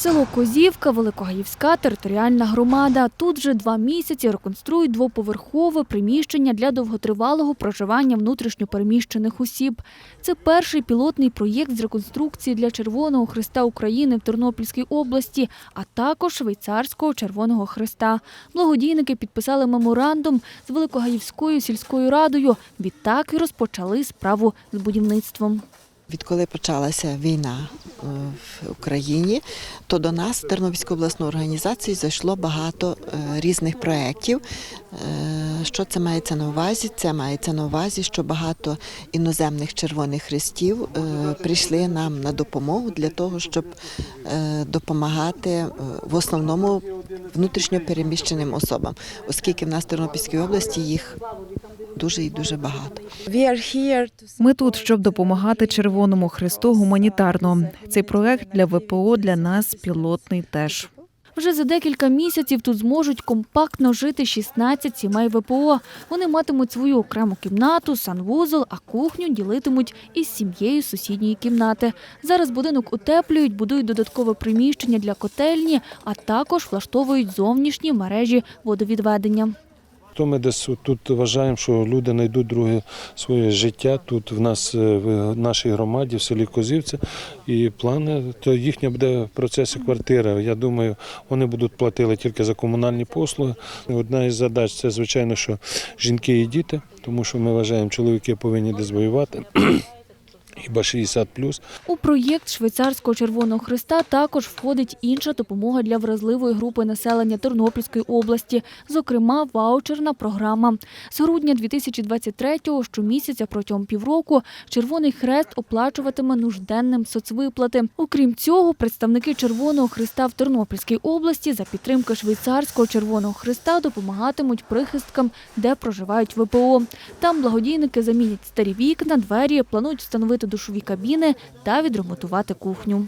Село Козівка, Великогаївська територіальна громада. Тут вже два місяці реконструюють двоповерхове приміщення для довготривалого проживання внутрішньопереміщених осіб. Це перший пілотний проєкт з реконструкції для Червоного Христа України в Тернопільській області, а також Швейцарського Червоного Христа. Благодійники підписали меморандум з Великогаївською сільською радою. Відтак і розпочали справу з будівництвом. Відколи почалася війна е, в Україні, то до нас, Тернопільської обласної організації, зайшло багато е, різних проєктів. Е, Що це мається на увазі? Це мається на увазі, що багато іноземних червоних хрестів прийшли нам на допомогу для того, щоб допомагати в основному внутрішньо переміщеним особам, оскільки в нас в Тернопільській області їх дуже і дуже багато. Ми тут, щоб допомагати Червоному Христу гуманітарно. Цей проект для ВПО для нас пілотний теж. Вже за декілька місяців тут зможуть компактно жити 16 сімей ВПО. Вони матимуть свою окрему кімнату, санвузол, а кухню ділитимуть із сім'єю сусідньої кімнати. Зараз будинок утеплюють, будують додаткове приміщення для котельні, а також влаштовують зовнішні мережі водовідведення. То ми десь тут вважаємо, що люди знайдуть друге своє життя тут в нас е, в нашій громаді, в селі Козівці. І плани, то їхня буде в процесі квартира. Я думаю, вони будуть платити тільки за комунальні послуги. Одна із задач це, звичайно, що жінки і діти, тому що ми вважаємо, чоловіки повинні десь воювати. Хіба 60 У проєкт Швейцарського Червоного Христа також входить інша допомога для вразливої групи населення Тернопільської області, зокрема ваучерна програма. З грудня 2023-го щомісяця протягом півроку Червоний Хрест оплачуватиме нужденним соцвиплати. Окрім цього, представники Червоного Христа в Тернопільській області за підтримки Швейцарського Червоного Христа допомагатимуть прихисткам, де проживають ВПО. Там благодійники замінять старі вікна, двері, планують встановити душові кабіни та відремонтувати кухню.